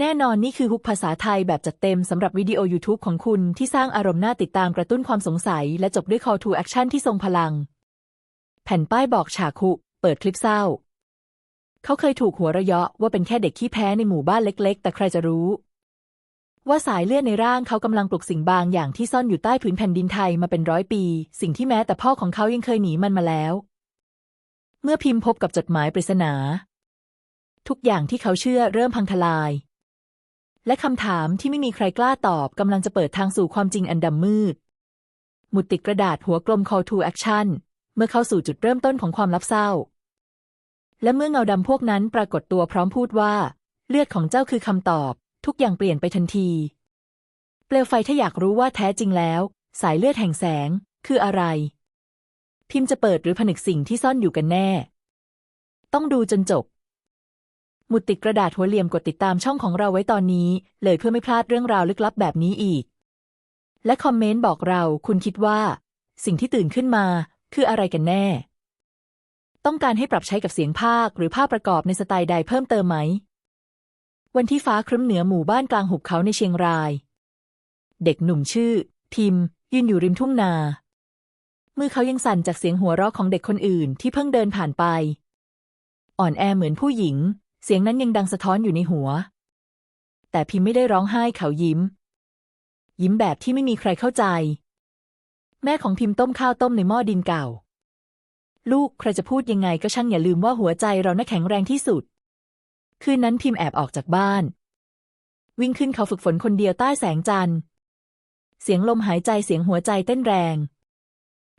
แน่นอนนี่คือฮุกภาษาไทยแบบจัดเต็มสำหรับวิดีโอ YouTube ของคุณที่สร้างอารมณ์น่าติดตามกระตุ้นความสงสัย และจบด้วย call to action ที่ทรงพลัง แผ่นป้ายบอกฉากคุเปิดคลิปเศร้า เขาเคยถูกหัวระยะว่าเป็นแค่เด็กขี้แพ้ในหมู่บ้านเล็ก ๆ แต่ใครจะรู้ ว่าสายเลือดในร่างเขากำลังปลุกสิ่งบางอย่างที่ซ่อนอยู่ใต้ผืนแผ่นดินไทยมาเป็นร้อยปี สิ่งที่แม้แต่พ่อของเขายังเคยหนีมันมาแล้ว เมื่อพิมพ์พบกับจดหมายปริศนา ทุกอย่างที่เขาเชื่อเริ่มพังทลาย และคำถามที่ไม่มีใครกล้าตอบกำลังจะเปิดทางสู่ความจริงอันดำมืด หมุดติดกระดาษหัวกลม call to action เมื่อเข้าสู่จุดเริ่มต้นของความลับเศร้า และเมื่อเงาดำพวกนั้นปรากฏตัวพร้อมพูดว่า เลือดของเจ้าคือคำตอบ ทุกอย่างเปลี่ยนไปทันที เปลวไฟถ้าอยากรู้ว่าแท้จริงแล้ว สายเลือดแห่งแสง คืออะไร พิมพ์จะเปิดหรือผนึกสิ่งที่ซ่อนอยู่กันแน่ ต้องดูจนจบ หมุดติดกระดาษหัวเหลี่ยมกดติดตามช่องของเราไว้ตอนนี้ เลยเพื่อไม่พลาดเรื่องราวลึกลับแบบนี้อีก และคอมเมนต์บอกเราคุณคิดว่า สิ่งที่ตื่นขึ้นมา คืออะไรกันแน่ ต้องการให้ปรับใช้กับเสียงภาคหรือภาพประกอบในสไตล์ใดเพิ่มเติมไหม วันที่ฟ้าครึ้มเหนือหมู่บ้านกลางหุบเขาในเชียงราย เด็กหนุ่มชื่อพิม ยืนอยู่ริมทุ่งนา มือเขายังสั่นจากเสียงหัวเราะของเด็กคนอื่นที่เพิ่งเดินผ่านไป อ่อนแอเหมือนผู้หญิง เสียงนั้นยังดังสะท้อนอยู่ในหัว แต่พิมพ์ไม่ได้ร้องไห้เขายิ้ม ยิ้มแบบที่ไม่มีใครเข้าใจ แม่ของพิมพ์ต้มข้าวต้มในหม้อดินเก่า ลูกใครจะพูดยังไงก็ช่างอย่าลืมว่าหัวใจเราน่าแข็งแรงที่สุด คืนนั้นพิมพ์แอบออกจากบ้าน วิ่งขึ้นเขาฝึกฝนคนเดียวใต้แสงจันทร์ เสียงลมหายใจเสียงหัวใจเต้นแรง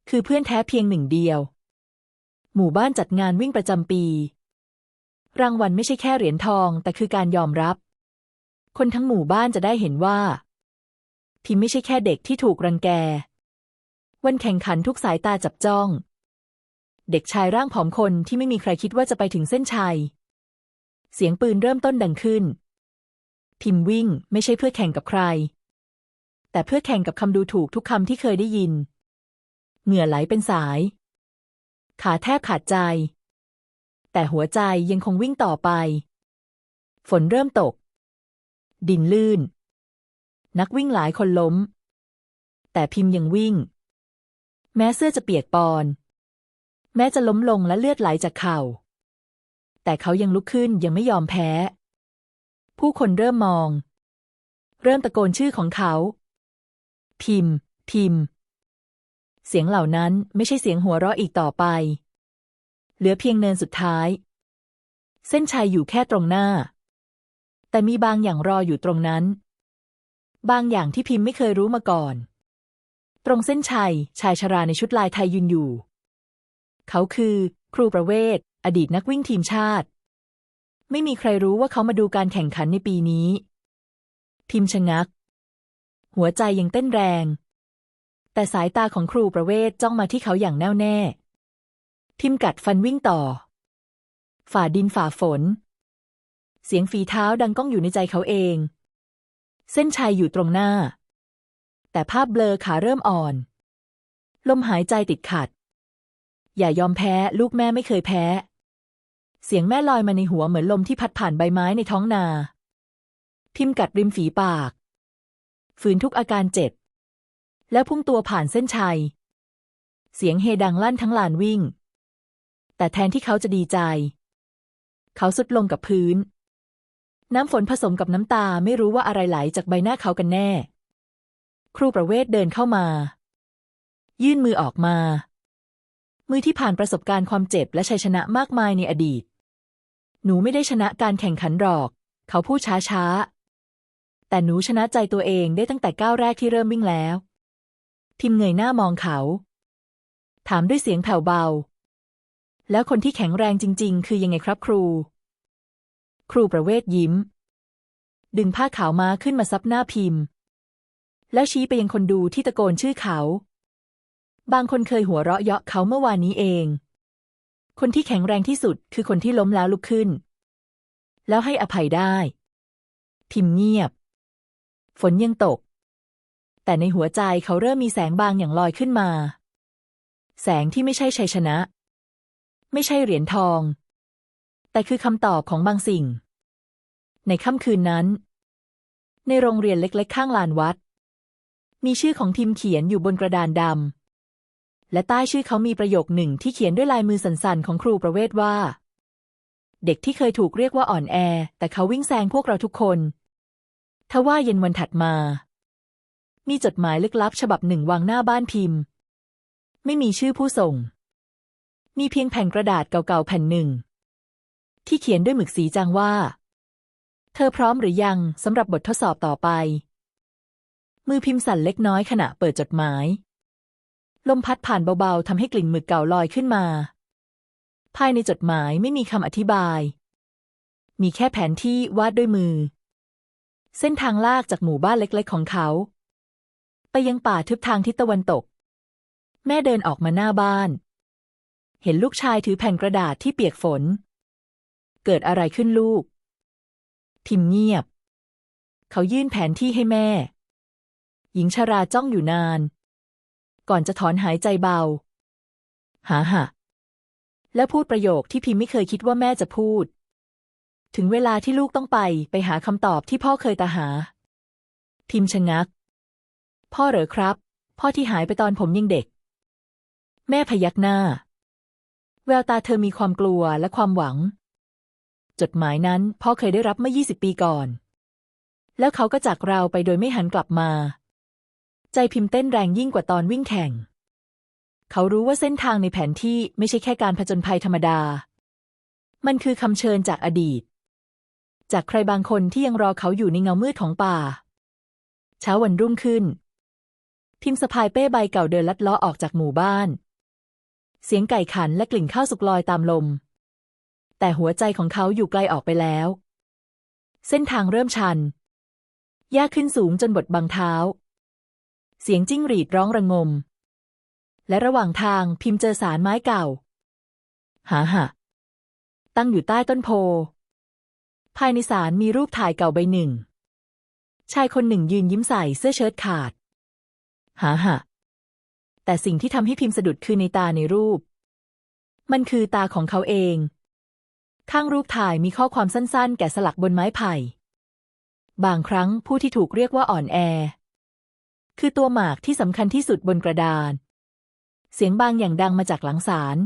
คือเพื่อนแท้เพียงหนึ่งเดียว หมู่บ้านจัดงานวิ่งประจำปี รางวัลไม่ใช่แค่เหรียญทอง แต่คือการยอมรับ คนทั้งหมู่บ้านจะได้เห็นว่า พิมไม่ใช่แค่เด็กที่ถูกรังแก วันแข่งขันทุกสายตาจับจ้อง เด็กชายร่างผอมคนที่ไม่มีใครคิดว่าจะไปถึงเส้นชัย เสียงปืนเริ่มต้นดังขึ้น พิมวิ่งไม่ใช่เพื่อแข่งกับใคร แต่เพื่อแข่งกับคำดูถูกทุกคำที่เคยได้ยิน เหงื่อไหลเป็นสาย ขาแทบขาดใจ แต่หัวใจยังคงวิ่งต่อไป ฝนเริ่มตก ดินลื่น นักวิ่งหลายคนล้ม แต่พิมพ์ยังวิ่ง แม้เสื้อจะเปียกปอน แม้จะล้มลงและเลือดไหลจากเข่า แต่เขายังลุกขึ้นยังไม่ยอมแพ้ ผู้คนเริ่มมอง เริ่มตะโกนชื่อของเขา พิมพ์ พิมพ์ เสียงเหล่านั้นไม่ใช่เสียงหัวเราะอีกต่อไป เหลือเพียงเนินสุดท้าย เส้นชัยอยู่แค่ตรงหน้า แต่มีบางอย่างรออยู่ตรงนั้น บางอย่างที่พิมพ์ไม่เคยรู้มาก่อน ตรงเส้นชัย ชายชราในชุดลายไทยยืนอยู่ เขาคือ ครูประเวศ อดีตนักวิ่งทีมชาติ ไม่มีใครรู้ว่าเขามาดูการแข่งขันในปีนี้ พิมพ์ชะงัก หัวใจยังเต้นแรง แต่สายตาของครูประเวศจ้องมาที่เขาอย่างแน่วแน่ พิมกัดฟันวิ่งต่อ ฝ่าดินฝ่าฝน เสียงฝีเท้าดังก้องอยู่ในใจเขาเอง เส้นชัยอยู่ตรงหน้า แต่ภาพเบลอขาเริ่มอ่อน ลมหายใจติดขัด อย่ายอมแพ้ลูกแม่ไม่เคยแพ้ เสียงแม่ลอยมาในหัวเหมือนลมที่พัดผ่านใบไม้ในท้องนาพิมกัดริมฝีปาก ฝืนทุกอาการเจ็บ แล้วพุ่งตัวผ่านเส้นชัย เสียงเฮดังลั่นทั้งลานวิ่ง แต่แทนที่เขาจะดีใจ เขาสุดลงกับพื้น น้ำฝนผสมกับน้ำตาไม่รู้ว่าอะไรไหลจากใบหน้าเขากันแน่ ครูประเวศเดินเข้ามา ยื่นมือออกมา มือที่ผ่านประสบการณ์ความเจ็บและชัยชนะมากมายในอดีต หนูไม่ได้ชนะการแข่งขันหรอก เขาพูดช้าๆ แต่หนูชนะใจตัวเองได้ตั้งแต่ก้าวแรกที่เริ่มวิ่งแล้วพิมเงยหน้ามองเขา ถามด้วยเสียงแผ่วเบา แล้วคนที่แข็งแรงจริง ๆ คือยังไงครับครู ครูประเวศยิ้ม ดึงผ้าขาวม้าขึ้นมาซับหน้าพิมพ์ แล้วชี้ไปยังคนดูที่ตะโกนชื่อเขา บางคนเคยหัวเราะเยาะเขาเมื่อวานนี้เอง คนที่แข็งแรงที่สุดคือคนที่ล้มแล้วลุกขึ้น แล้วให้อภัยได้ พิมพ์เงียบ ฝนยังตก แต่ในหัวใจเขาเริ่มมีแสงบางอย่างลอยขึ้นมาแสงที่ไม่ใช่ชัยชนะ ไม่ใช่เหรียญทอง แต่คือคำตอบของบางสิ่ง ในค่ำคืนนั้น ในโรงเรียนเล็ก ๆ ข้างลานวัด มีชื่อของทีมเขียนอยู่บนกระดานดำและใต้ชื่อเขามีประโยคหนึ่งที่เขียนด้วยลายมือสั่นๆของครูประเวศว่า เด็กที่เคยถูกเรียกว่าอ่อนแอ แต่เขาวิ่งแซงพวกเราทุกคนทว่าเย็นวันถัดมา มีจดหมายลึกลับฉบับหนึ่งวางหน้าบ้านพิมพ์ ไม่มีชื่อผู้ส่ง มีเพียงแผ่นกระดาษเก่าๆแผ่นหนึ่ง ที่เขียนด้วยหมึกสีจางว่า เธอพร้อมหรือยังสำหรับบททดสอบต่อไป มือพิมพ์สั่นเล็กน้อยขณะเปิดจดหมาย ลมพัดผ่านเบาๆทำให้กลิ่นหมึกเก่าลอยขึ้นมา ภายในจดหมายไม่มีคำอธิบาย มีแค่แผนที่วาดด้วยมือ เส้นทางลากจากหมู่บ้านเล็กๆของเขา ไปยังป่าทึบทางทิศตะวันตก แม่เดินออกมาหน้าบ้าน เห็นลูกชายถือแผ่นกระดาษที่เปียกฝน เกิดอะไรขึ้นลูก ทิมเงียบ เขายื่นแผนที่ให้แม่ หญิงชาราจ้องอยู่นาน ก่อนจะถอนหายใจเบา หาหะแล้วพูดประโยคที่พิมไม่เคยคิดว่าแม่จะพูด ถึงเวลาที่ลูกต้องไปไปหาคำตอบที่พ่อเคยตาหา พิมชะงัก พ่อเหรอครับ พ่อที่หายไปตอนผมยังเด็ก แม่พยักหน้า แววตาเธอมีความกลัวและความหวัง จดหมายนั้นพ่อเคยได้รับเมื่อ 20 ปีก่อน แล้วเขาก็จากเราไปโดยไม่หันกลับมา ใจพิมพ์เต้นแรงยิ่งกว่าตอนวิ่งแข่ง เขารู้ว่าเส้นทางในแผนที่ไม่ใช่แค่การผจญภัยธรรมดา มันคือคำเชิญจากอดีต จากใครบางคนที่ยังรอเขาอยู่ในเงามืดของป่า เช้าวันรุ่งขึ้น พิมพ์สะพายเป้ใบเก่าเดินลัดล้อออกจากหมู่บ้าน เสียงไก่ขันและกลิ่นข้าวสุกลอยตามลม แต่หัวใจของเขาอยู่ไกลออกไปแล้ว เส้นทางเริ่มชันหญ้าขึ้นสูงจนบดบังเท้า เสียงจิ้งหรีดร้องระงม และระหว่างทางพิมพ์เจอสารไม้เก่า หาหะตั้งอยู่ใต้ต้นโพ ภายในสารมีรูปถ่ายเก่าใบหนึ่ง ชายคนหนึ่งยืนยิ้มใส่เสื้อเชิ้ตขาด หาหะ แต่สิ่งที่ทำให้พิมพ์สะดุดคือในตาในรูป มันคือตาของเขาเอง ข้างรูปถ่ายมีข้อความสั้นๆ แกะสลักบนไม้ไผ่ บางครั้งผู้ที่ถูกเรียกว่าอ่อนแอ คือตัวหมากที่สำคัญที่สุดบนกระดาน เสียงบางอย่างดังมาจากหลังสาร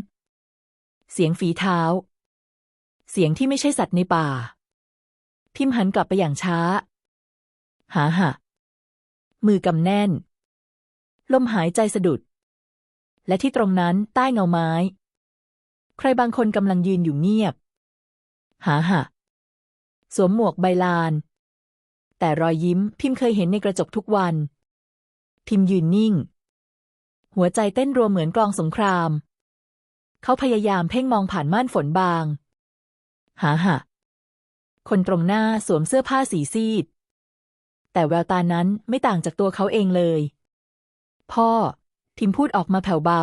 เสียงฝีเท้า เสียงที่ไม่ใช่สัตว์ในป่า พิมพ์หันกลับไปอย่างช้า หาหะมือกำแน่น ลมหายใจสะดุด และที่ตรงนั้นใต้เงาไม้ ใครบางคนกำลังยืนอยู่เงียบ หาหะ สวมหมวกใบลาน แต่รอยยิ้มพิมพ์เคยเห็นในกระจกทุกวัน พิมพ์ยืนนิ่ง หัวใจเต้นรัวเหมือนกลองสงคราม เขาพยายามเพ่งมองผ่านม่านฝนบาง หาหะ คนตรงหน้าสวมเสื้อผ้าสีซีด แต่แววตานั้นไม่ต่างจากตัวเขาเองเลย พ่อ พิมพูดออกมาแผ่วเบา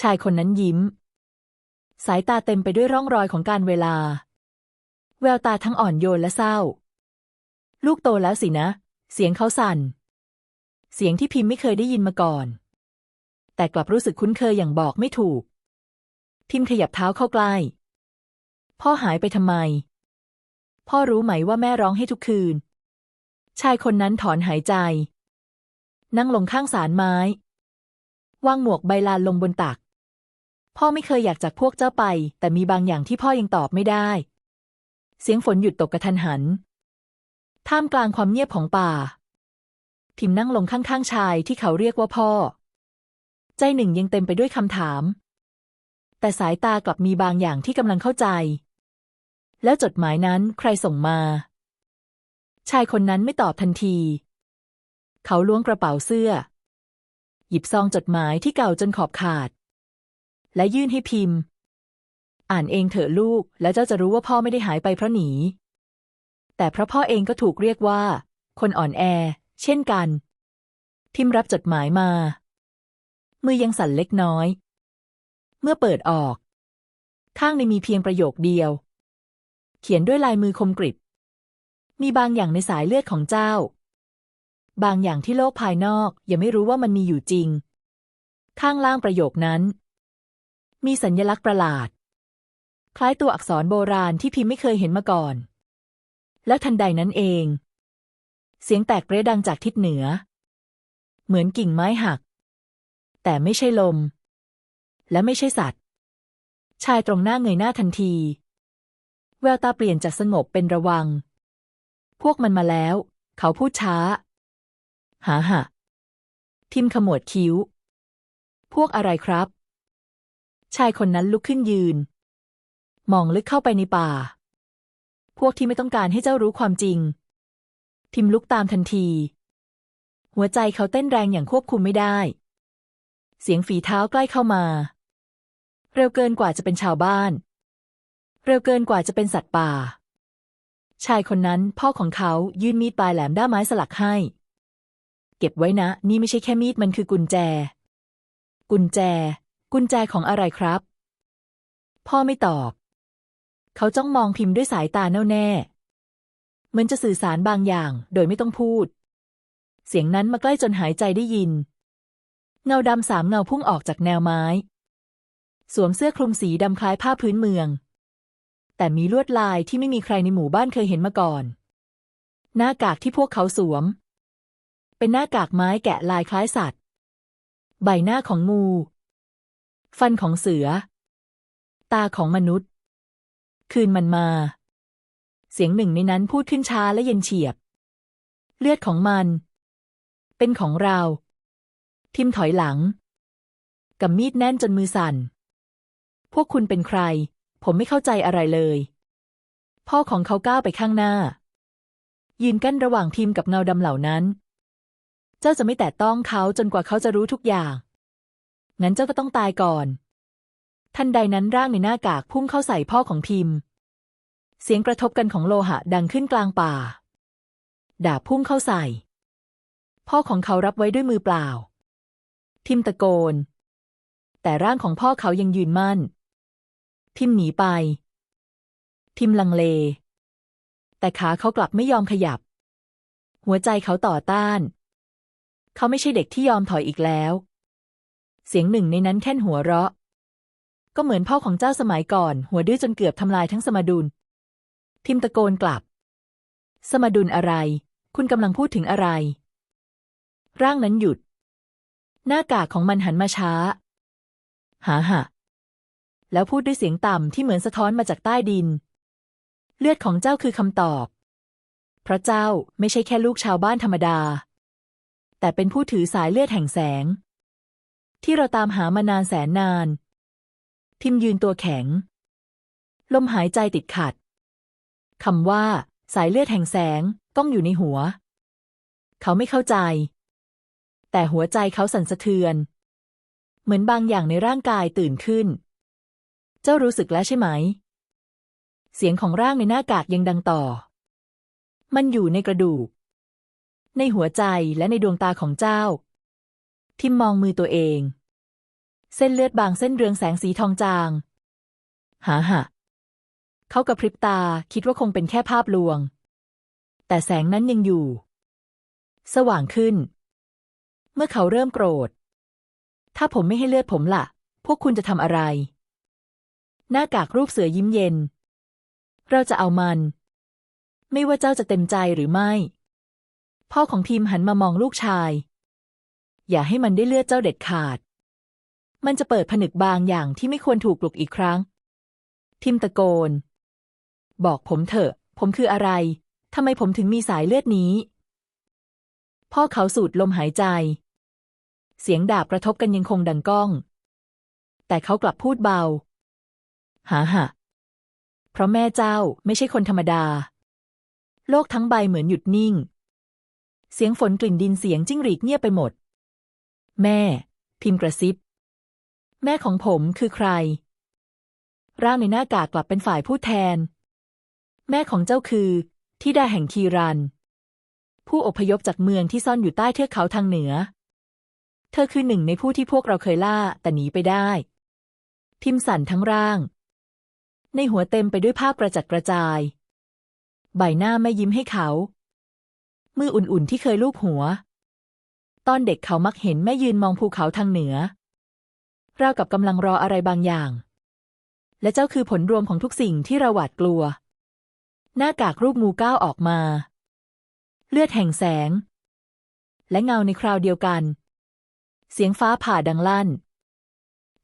ชายคนนั้นยิ้ม สายตาเต็มไปด้วยร่องรอยของการเวลา แววตาทั้งอ่อนโยนและเศร้า ลูกโตแล้วสินะ เสียงเขาสั่น เสียงที่พิมพ์ไม่เคยได้ยินมาก่อน แต่กลับรู้สึกคุ้นเคยอย่างบอกไม่ถูก พิมพ์ขยับเท้าเข้าใกล้ พ่อหายไปทำไม พ่อรู้ไหมว่าแม่ร้องให้ทุกคืน ชายคนนั้นถอนหายใจ นั่งลงข้างสารไม้ วางหมวกใบลานลงบนตัก พ่อไม่เคยอยากจากพวกเจ้าไป แต่มีบางอย่างที่พ่อยังตอบไม่ได้ เสียงฝนหยุดตกกระทันหัน ท่ามกลางความเงียบของป่า พิมนั่งลงข้างๆชายที่เขาเรียกว่าพ่อ ใจหนึ่งยังเต็มไปด้วยคำถาม แต่สายตากลับมีบางอย่างที่กำลังเข้าใจ แล้วจดหมายนั้นใครส่งมา ชายคนนั้นไม่ตอบทันที เขาล้วงกระเป๋าเสื้อ ยิบซองจดหมายที่เก่าจนขอบขาด และยื่นให้พิมพ์ อ่านเองเถอะลูก แล้วเจ้าจะรู้ว่าพ่อไม่ได้หายไปเพราะหนี แต่เพราะพ่อเองก็ถูกเรียกว่า คนอ่อนแอ เช่นกัน พิมพ์รับจดหมายมา มือยังสั่นเล็กน้อย เมื่อเปิดออก ข้างในมีเพียงประโยคเดียว เขียนด้วยลายมือคมกริบ มีบางอย่างในสายเลือดของเจ้า บางอย่างที่โลกภายนอกยังไม่รู้ว่ามันมีอยู่จริง ข้างล่างประโยคนั้น มีสัญลักษณ์ประหลาด คล้ายตัวอักษรโบราณที่พิมพ์ไม่เคยเห็นมาก่อน แล้วทันใดนั้นเอง เสียงแตกเรดังจากทิศเหนือ เหมือนกิ่งไม้หัก แต่ไม่ใช่ลม และไม่ใช่สัตว์ ชายตรงหน้าเงยหน้าทันที แววตาเปลี่ยนจากสงบเป็นระวัง พวกมันมาแล้ว เขาพูดช้า หาหะ ทิมขมวดคิ้ว พวกอะไรครับ ชายคนนั้นลุกขึ้นยืน มองลึกเข้าไปในป่า พวกที่ไม่ต้องการให้เจ้ารู้ความจริง ทิมลุกตามทันที หัวใจเขาเต้นแรงอย่างควบคุมไม่ได้ เสียงฝีเท้าใกล้เข้ามา เร็วเกินกว่าจะเป็นชาวบ้าน เร็วเกินกว่าจะเป็นสัตว์ป่าชายคนนั้นพ่อของเขายื่นมีดปลายแหลมด้ามไม้สลักให้ ก็บไว้นะ นี่ไม่ใช่แค่มีดมันคือกุญแจ กุญแจ กุญแจของอะไรครับ พ่อไม่ตอบ เขาจ้องมองพิมพ์ด้วยสายตาแน่วแน่เหมือนจะสื่อสารบางอย่าง โดยไม่ต้องพูด เสียงนั้นมาใกล้จนหายใจได้ยิน เงาดำสามเงาพุ่งออกจากแนวไม้ สวมเสื้อคลุมสีดำคล้ายผ้าพื้นเมือง แต่มีลวดลายที่ไม่มีใครในหมู่บ้านเคยเห็นมาก่อน หน้ากากที่พวกเขาสวม เป็นหน้ากากไม้แกะลายคล้ายสัตว์ ใบหน้าของงู ฟันของเสือ ตาของมนุษย์ คืนมันมา เสียงหนึ่งในนั้นพูดขึ้นช้าและเย็นเฉียบ เลือดของมัน เป็นของเรา ทิมถอยหลังกำมีดแน่นจนมือสั่น พวกคุณเป็นใคร ผมไม่เข้าใจอะไรเลย พ่อของเขาก้าวไปข้างหน้า ยืนกั้นระหว่างพิมกับเงาดำเหล่านั้น เจ้าจะไม่แตะต้องเขาจนกว่าเขาจะรู้ทุกอย่าง งั้นเจ้าก็ต้องตายก่อน ทันใดนั้นร่างในหน้ากากพุ่งเข้าใส่พ่อของพิมพ์ เสียงกระทบกันของโลหะดังขึ้นกลางป่า ดาบพุ่งเข้าใส่ พ่อของเขารับไว้ด้วยมือเปล่าทิมตะโกน แต่ร่างของพ่อเขายังยืนมั่นทิมหนีไปทิมลังเล แต่ขาเขากลับไม่ยอมขยับหัวใจเขาต่อต้าน เขาไม่ใช่เด็กที่ยอมถอยอีกแล้ว เสียงหนึ่งในนั้นแค่นหัวเราะ ก็เหมือนพ่อของเจ้าสมัยก่อน หัวดื้อจนเกือบทำลายทั้งสมดุล ทิมตะโกนกลับ สมดุลอะไร คุณกำลังพูดถึงอะไร ร่างนั้นหยุด หน้ากากของมันหันมาช้า หาหะแล้วพูดด้วยเสียงต่ำที่เหมือนสะท้อนมาจากใต้ดิน เลือดของเจ้าคือคำตอบเพราะเจ้าไม่ใช่แค่ลูกชาวบ้านธรรมดา แต่เป็นผู้ถือสายเลือดแห่งแสง ที่เราตามหามานานแสนนาน ทิมยืนตัวแข็ง ลมหายใจติดขัดคำว่า สายเลือดแห่งแสงต้องอยู่ในหัว เขาไม่เข้าใจ แต่หัวใจเขาสั่นสะเทือน เหมือนบางอย่างในร่างกายตื่นขึ้น เจ้ารู้สึกแล้วใช่ไหม เสียงของร่างในหน้ากากยังดังต่อ มันอยู่ในกระดูก ในหัวใจและในดวงตาของเจ้า ทิมมองมือตัวเอง เส้นเลือดบางเส้นเรืองแสงสีทองจาง หาหะเขากระพริบตาคิดว่าคงเป็นแค่ภาพลวง แต่แสงนั้นยังอยู่ สว่างขึ้น เมื่อเขาเริ่มโกรธ ถ้าผมไม่ให้เลือดผมละ่ะ พวกคุณจะทำอะไร หน้ากากรูปเสือยิ้มเย็น เราจะเอามัน ไม่ว่าเจ้าจะเต็มใจหรือไม่ พ่อของพิมพ์หันมามองลูกชาย อย่าให้มันได้เลือดเจ้าเด็ดขาด มันจะเปิดผนึกบางอย่างที่ไม่ควรถูกปลุกอีกครั้งทิมตะโกน บอกผมเถอะ ผมคืออะไรทำไมผมถึงมีสายเลือดนี้ พ่อเขาสูดลมหายใจ เสียงดาบกระทบกันยังคงดังก้อง แต่เขากลับพูดเบาหาหะเพราะแม่เจ้าไม่ใช่คนธรรมดา โลกทั้งใบเหมือนหยุดนิ่ง เสียงฝนกลิ่นดินเสียงจิ้งหรีดเงียบไปหมด แม่ พิมพ์กระซิบ แม่ของผมคือใคร ร่างในหน้ากากกลับเป็นฝ่ายพูดแทน แม่ของเจ้าคือทิดาแห่งคีรัน ผู้อพยพจากเมืองที่ซ่อนอยู่ใต้เทือกเขาทางเหนือ เธอคือหนึ่งในผู้ที่พวกเราเคยล่าแต่หนีไปได้ทิมสั่นทั้งร่าง ในหัวเต็มไปด้วยภาพกระจัดกระจาย ใบหน้าไม่ยิ้มให้เขา มืออุ่นๆที่เคยลูบหัว ตอนเด็กเขามักเห็นแม่ยืนมองภูเขาทางเหนือ ราวกับกำลังรออะไรบางอย่าง และเจ้าคือผลรวมของทุกสิ่งที่เราหวาดกลัว หน้ากากรูปงูก้าวออกมา เลือดแห่งแสง และเงาในคราวเดียวกัน เสียงฟ้าผ่าดังลั่น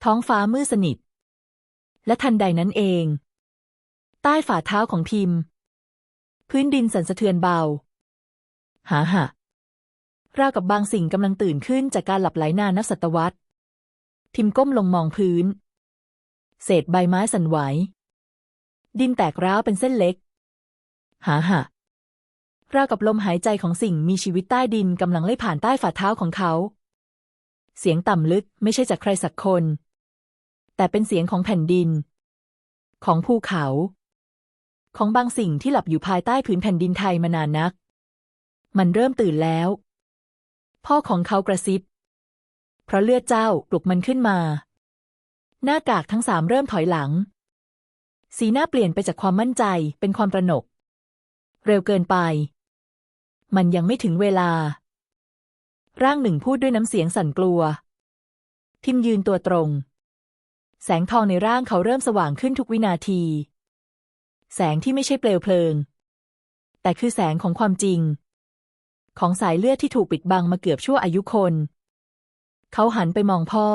ท้องฟ้ามืดสนิท และทันใดนั้นเอง ใต้ฝ่าเท้าของพิมพ์ พื้นดินสั่นสะเทือนเบา หาหะราวกับบางสิ่งกำลังตื่นขึ้นจากการหลับไหลนานนับศตวรรษพิมก้มลงมองพื้น เศษใบไม้สั่นไหว ดินแตกร้าวเป็นเส้นเล็ก หาหะราวกับลมหายใจของสิ่งมีชีวิตใต้ดินกำลังไล่ผ่านใต้ฝ่าเท้าของเขา เสียงต่ำลึกไม่ใช่จากใครสักคน แต่เป็นเสียงของแผ่นดิน ของภูเขา ของบางสิ่งที่หลับอยู่ภายใต้ผืนแผ่นดินไทยมานานนัก มันเริ่มตื่นแล้ว พ่อของเขากระซิบ เพราะเลือดเจ้าปลุกมันขึ้นมา หน้ากากทั้งสามเริ่มถอยหลัง สีหน้าเปลี่ยนไปจากความมั่นใจเป็นความประหนก เร็วเกินไป มันยังไม่ถึงเวลา ร่างหนึ่งพูดด้วยน้ำเสียงสั่นกลัว ทิมยืนตัวตรง แสงทองในร่างเขาเริ่มสว่างขึ้นทุกวินาที แสงที่ไม่ใช่เปลวเพลิง แต่คือแสงของความจริง ของสายเลือดที่ถูกปิดบังมาเกือบชั่วอายุคน เขาหันไปมองพ่อ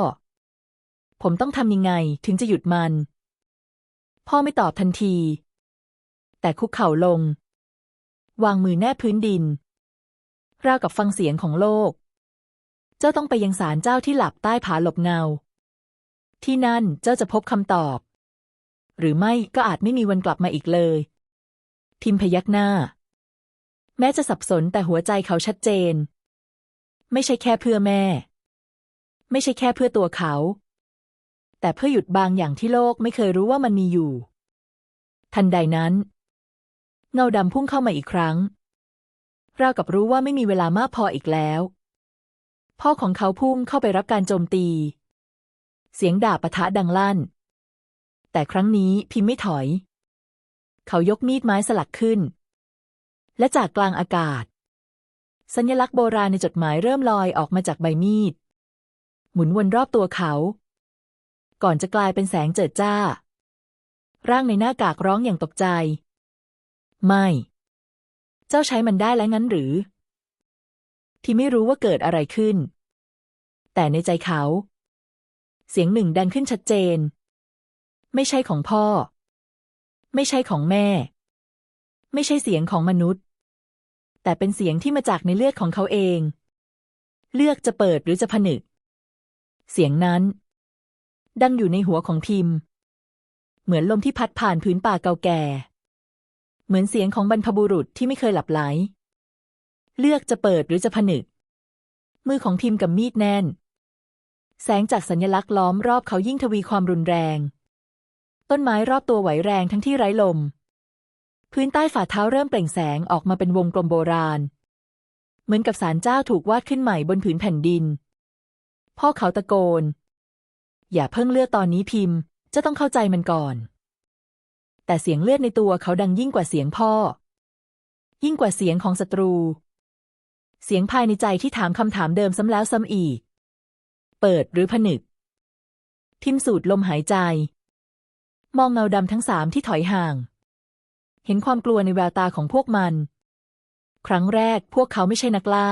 ผมต้องทำยังไงถึงจะหยุดมัน พ่อไม่ตอบทันที แต่คุกเข่าลง วางมือแนบพื้นดิน ราวกับฟังเสียงของโลก เจ้าต้องไปยังศาลเจ้าที่หลับใต้ผาหลบเงา ที่นั่นเจ้าจะพบคำตอบ หรือไม่ก็อาจไม่มีวันกลับมาอีกเลย ทิมพยักหน้า แม้จะสับสนแต่หัวใจเขาชัดเจน ไม่ใช่แค่เพื่อแม่ ไม่ใช่แค่เพื่อตัวเขา แต่เพื่อหยุดบางอย่างที่โลกไม่เคยรู้ว่ามันมีอยู่ ทันใดนั้น เงาดำพุ่งเข้ามาอีกครั้งราวกับรู้ว่าไม่มีเวลามากพออีกแล้ว พ่อของเขาพุ่งเข้าไปรับการโจมตี เสียงด่าปะทะดังลั่น แต่ครั้งนี้พิมพ์ไม่ถอย เขายกมีดไม้สลักขึ้น และจากกลางอากาศ สัญลักษณ์โบราณในจดหมายเริ่มลอยออกมาจากใบมีด หมุนวนรอบตัวเขา ก่อนจะกลายเป็นแสงเจิดจ้า ร่างในหน้ากากร้องอย่างตกใจ ไม่ เจ้าใช้มันได้แล้วงั้นหรือ ที่ไม่รู้ว่าเกิดอะไรขึ้น แต่ในใจเขา เสียงหนึ่งดังขึ้นชัดเจน ไม่ใช่ของพ่อ ไม่ใช่ของแม่ ไม่ใช่เสียงของมนุษย์ แต่เป็นเสียงที่มาจากในเลือดของเขาเอง เลือกจะเปิดหรือจะผนึก เสียงนั้น ดังอยู่ในหัวของพิมพ์ เหมือนลมที่พัดผ่านพื้นป่าเก่าแก่ เหมือนเสียงของบรรพบุรุษที่ไม่เคยหลับไหล เลือกจะเปิดหรือจะผนึก มือของพิมพ์กับมีดแน่น แสงจากสัญลักษณ์ล้อมรอบเขายิ่งทวีความรุนแรง ต้นไม้รอบตัวไหวแรงทั้งที่ไร้ลม พื้นใต้ฝ่าเท้าเริ่มเปล่งแสงออกมาเป็นวงกลมโบราณ เหมือนกับศาลเจ้าถูกวาดขึ้นใหม่บนผืนแผ่นดิน พ่อเขาตะโกน อย่าเพิ่งเลือกตอนนี้พิมพ์ จะต้องเข้าใจมันก่อน แต่เสียงเลือดในตัวเขาดังยิ่งกว่าเสียงพ่อ ยิ่งกว่าเสียงของศัตรู เสียงภายในใจที่ถามคำถามเดิมซ้ำแล้วซ้ำอีก เปิดหรือผนึก ทิมสูดลมหายใจ มองเงาดำทั้งสามที่ถอยห่าง เห็นความกลัวในแววตาของพวกมัน ครั้งแรกพวกเขาไม่ใช่นักล่า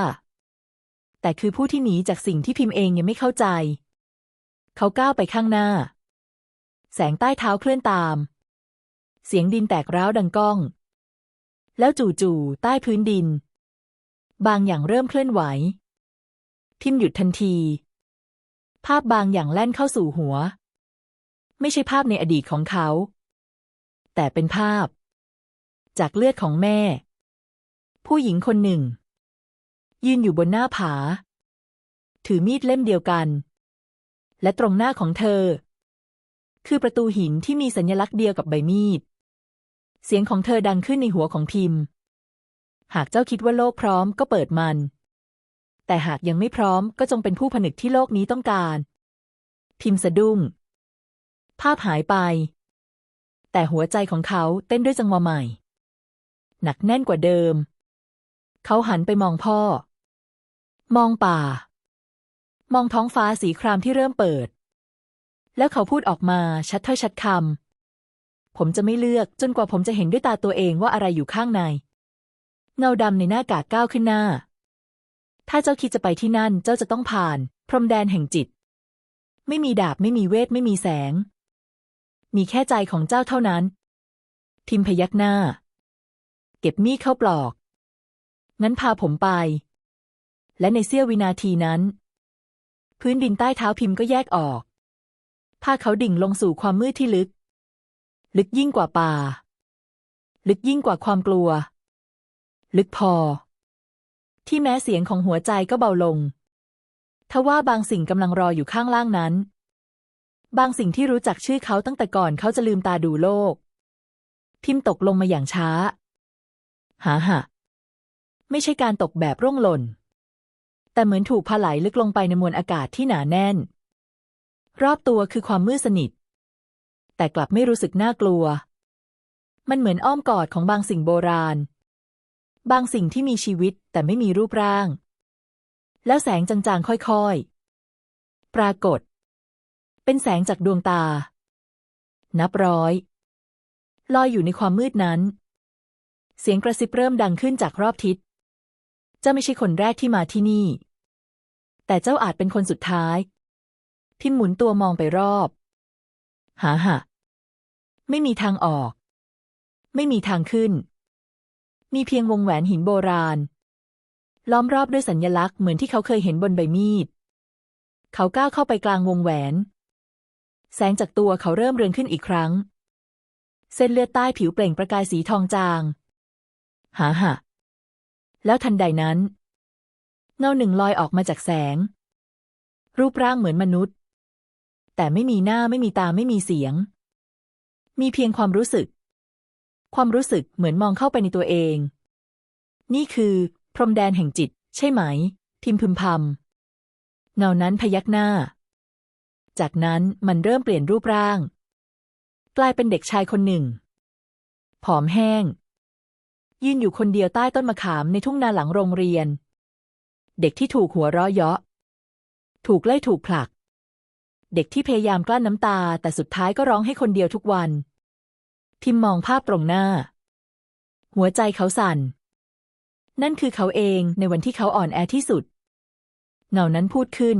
แต่คือผู้ที่หนีจากสิ่งที่พิมพ์เองยังไม่เข้าใจ เขาก้าวไปข้างหน้า แสงใต้เท้าเคลื่อนตาม เสียงดินแตกร้าวดังก้อง แล้วจู่ๆใต้พื้นดิน บางอย่างเริ่มเคลื่อนไหวทิมหยุดทันที ภาพบางอย่างแล่นเข้าสู่หัว ไม่ใช่ภาพในอดีตของเขา แต่เป็นภาพ จากเลือดของแม่ ผู้หญิงคนหนึ่ง ยืนอยู่บนหน้าผา ถือมีดเล่มเดียวกัน และตรงหน้าของเธอ คือประตูหินที่มีสัญลักษณ์เดียวกับใบมีด เสียงของเธอดังขึ้นในหัวของพิมพ์ หากเจ้าคิดว่าโลกพร้อมก็เปิดมัน แต่หากยังไม่พร้อมก็จงเป็นผู้ผนึกที่โลกนี้ต้องการ พิมพ์สะดุ้ง ภาพหายไปแต่หัวใจของเขาเต้นด้วยจังหวะใหม่ หนักแน่นกว่าเดิม เขาหันไปมองพ่อ มองป่า มองท้องฟ้าสีครามที่เริ่มเปิด แล้วเขาพูดออกมาชัดถ้อยชัดคำผมจะไม่เลือกจนกว่าผมจะเห็นด้วยตาตัวเองว่าอะไรอยู่ข้างใน เงาดำในหน้ากากก้าวขึ้นหน้า ถ้าเจ้าคิดจะไปที่นั่นเจ้าจะต้องผ่าน พรมแดนแห่งจิต ไม่มีดาบไม่มีเวทไม่มีแสง มีแค่ใจของเจ้าเท่านั้น ทิมพยักหน้า เก็บมีดเข้าปลอก งั้นพาผมไป และในเสี้ยววินาทีนั้น พื้นดินใต้เท้าพิมพ์ก็แยกออกพาเขาดิ่งลงสู่ความมืดที่ลึก ลึกยิ่งกว่าป่า ลึกยิ่งกว่าความกลัว ลึกพอ ที่แม้เสียงของหัวใจก็เบาลงทว่าบางสิ่งกำลังรออยู่ข้างล่างนั้น บางสิ่งที่รู้จักชื่อเขาตั้งแต่ก่อนเขาจะลืมตาดูโลก พิมพ์ตกลงมาอย่างช้า หาหะ ไม่ใช่การตกแบบร่วงหล่น แต่เหมือนถูกผไหลลึกลงไปในมวลอากาศที่หนาแน่น รอบตัวคือความมืดสนิท แต่กลับไม่รู้สึกน่ากลัว มันเหมือนอ้อมกอดของบางสิ่งโบราณ บางสิ่งที่มีชีวิตแต่ไม่มีรูปร่าง แล้วแสงจางๆค่อยๆ ปรากฏ เป็นแสงจากดวงตา นับร้อยลอยอยู่ในความมืดนั้น เสียงกระซิบเริ่มดังขึ้นจากรอบทิศ เจ้าไม่ใช่คนแรกที่มาที่นี่ แต่เจ้าอาจเป็นคนสุดท้าย พิมหมุนตัวมองไปรอบ หาหะไม่มีทางออก ไม่มีทางขึ้น มีเพียงวงแหวนหินโบราณ ล้อมรอบด้วยสัญญลักษณ์เหมือนที่เขาเคยเห็นบนใบมีด เขาก้าวเข้าไปกลางวงแหวน แสงจากตัวเขาเริ่มเรืองขึ้นอีกครั้ง เส้นเลือดใต้ผิวเปล่งประกายสีทองจาง หาหะแล้วทันใดนั้น เงาหนึ่งลอยออกมาจากแสง รูปร่างเหมือนมนุษย์ แต่ไม่มีหน้าไม่มีตาไม่มีเสียง มีเพียงความรู้สึก ความรู้สึกเหมือนมองเข้าไปในตัวเอง นี่คือ พรมแดนแห่งจิต ใช่ไหม พิมพ์พึมพำเงานั้นพยักหน้า จากนั้นมันเริ่มเปลี่ยนรูปร่าง กลายเป็นเด็กชายคนหนึ่ง ผอมแห้ง ยืนอยู่คนเดียวใต้ต้นมะขามในทุ่งนาหลังโรงเรียน เด็กที่ถูกหัวเราะเยาะ ถูกไล่ถูกผลัก เด็กที่พยายามกลั้นน้ำตา แต่สุดท้ายก็ร้องให้คนเดียวทุกวัน พิมพ์มองภาพตรงหน้า หัวใจเขาสั่น นั่นคือเขาเองในวันที่เขาอ่อนแอที่สุดเงานั้นพูดขึ้น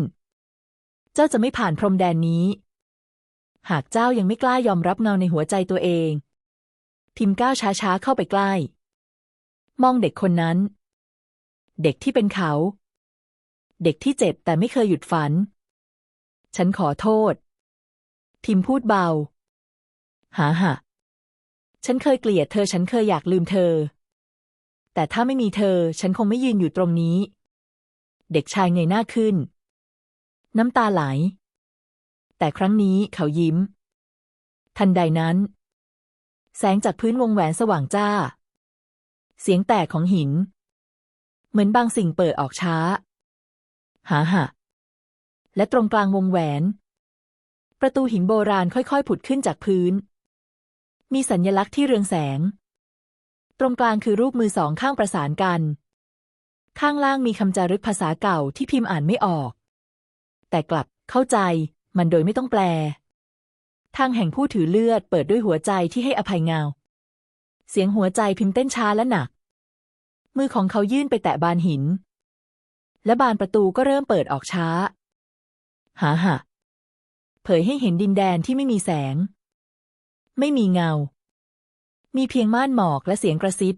เจ้าจะไม่ผ่านพรมแดนนี้ หากเจ้ายังไม่กล้ายอมรับเงาในหัวใจตัวเองพิมพ์ก้าวช้าๆ เข้าไปใกล้ มองเด็กคนนั้น เด็กที่เป็นเขา เด็กที่เจ็บแต่ไม่เคยหยุดฝัน ฉันขอโทษพิมพ์พูดเบา หาหะฉันเคยเกลียดเธอฉันเคยอยากลืมเธอ แต่ถ้าไม่มีเธอ ฉันคงไม่ยืนอยู่ตรงนี้ เด็กชายเงยหน้าขึ้น น้ำตาไหล แต่ครั้งนี้เขายิ้ม ทันใดนั้น แสงจากพื้นวงแหวนสว่างจ้า เสียงแตกของหิน เหมือนบางสิ่งเปิดออกช้า หาหะและตรงกลางวงแหวน ประตูหินโบราณค่อยๆ ผุดขึ้นจากพื้น มีสัญญลักษณ์ที่เรืองแสง ตรงกลางคือรูปมือสองข้างประสานกัน ข้างล่างมีคำจารึกภาษาเก่าที่พิมพ์อ่านไม่ออก แต่กลับเข้าใจมันโดยไม่ต้องแปล ทางแห่งผู้ถือเลือดเปิดด้วยหัวใจที่ให้อภัยเงา เสียงหัวใจพิมพ์เต้นช้าและหนัก มือของเขายื่นไปแตะบานหิน และบานประตูก็เริ่มเปิดออกช้า หาหะเผยให้เห็นดินแดนที่ไม่มีแสง ไม่มีเงา มีเพียงม่านหมอกและเสียงกระซิบ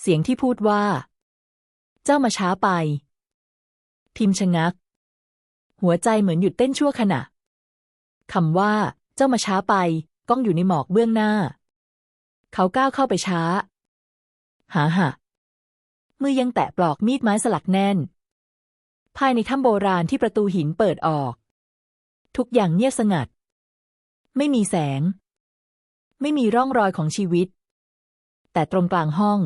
เสียงที่พูดว่า เจ้ามาช้าไป พิมพ์ชะงัก หัวใจเหมือนหยุดเต้นชั่วขณะคำว่า เจ้ามาช้าไป ก้องอยู่ในหมอกเบื้องหน้า เขาก้าวเข้าไปช้าหาหะมือยังแตะปลอกมีดไม้สลักแน่น ภายในถ้ำโบราณที่ประตูหินเปิดออก ทุกอย่างเงียบสงัด ไม่มีแสง ไม่มีร่องรอยของชีวิต แต่ตรงกลางห้อง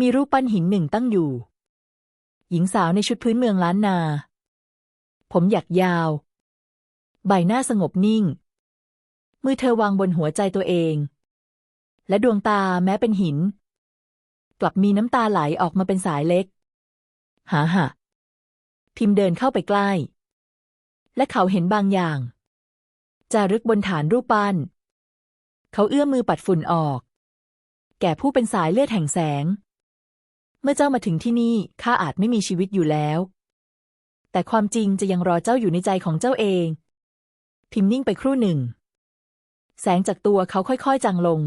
มีรูปปั้นหินหนึ่งตั้งอยู่ หญิงสาวในชุดพื้นเมืองล้านนา ผมหยักยาว ใบหน้าสงบนิ่ง มือเธอวางบนหัวใจตัวเอง และดวงตาแม้เป็นหิน กลับมีน้ำตาไหลออกมาเป็นสายเล็ก หาหะพิมพ์เดินเข้าไปใกล้ และเขาเห็นบางอย่าง จารึกบนฐานรูปปั้น เขาเอื้อมมือปัดฝุ่นออก แก่ผู้เป็นสายเลือดแห่งแสง เมื่อเจ้ามาถึงที่นี่ข้าอาจไม่มีชีวิตอยู่แล้ว แต่ความจริงจะยังรอเจ้าอยู่ในใจของเจ้าเอง พิมพ์นิ่งไปครู่หนึ่ง แสงจากตัวเขาค่อยๆจางลง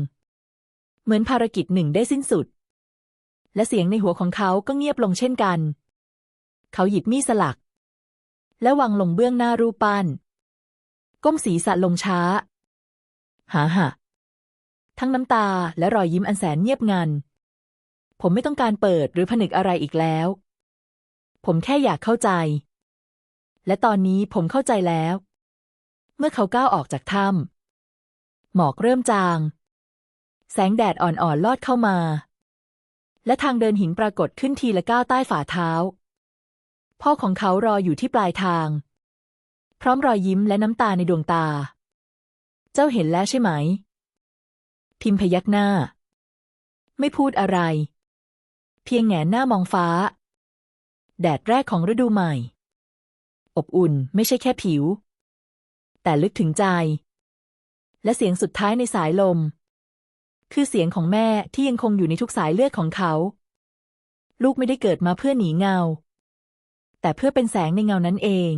เหมือนภารกิจหนึ่งได้สิ้นสุด และเสียงในหัวของเขาก็เงียบลงเช่นกัน เขาหยิบมีดสลัก และวางลงเบื้องหน้ารูปปั้น ก้มศีรษะลงช้า หาหะทั้งน้ำตาและรอยยิ้มอันแสนเงียบงัน ผมไม่ต้องการเปิดหรือผนึกอะไรอีกแล้ว ผมแค่อยากเข้าใจ และตอนนี้ผมเข้าใจแล้ว เมื่อเขาก้าวออกจากถ้ำหมอกเริ่มจาง แสงแดดอ่อนๆลอดเข้ามา และทางเดินหินปรากฏขึ้นทีละก้าวใต้ฝ่าเท้า พ่อของเขารออยู่ที่ปลายทาง พร้อมรอยยิ้มและน้ำตาในดวงตา เจ้าเห็นแล้วใช่ไหม พิมพยักหน้า ไม่พูดอะไร เพียงแงนหน้ามองฟ้า แดดแรกของฤดูใหม่ อบอุ่นไม่ใช่แค่ผิว แต่ลึกถึงใจ และเสียงสุดท้ายในสายลม คือเสียงของแม่ที่ยังคงอยู่ในทุกสายเลือดของเขา ลูกไม่ได้เกิดมาเพื่อหนีเงา แต่เพื่อเป็นแสงในเงานั้นเอง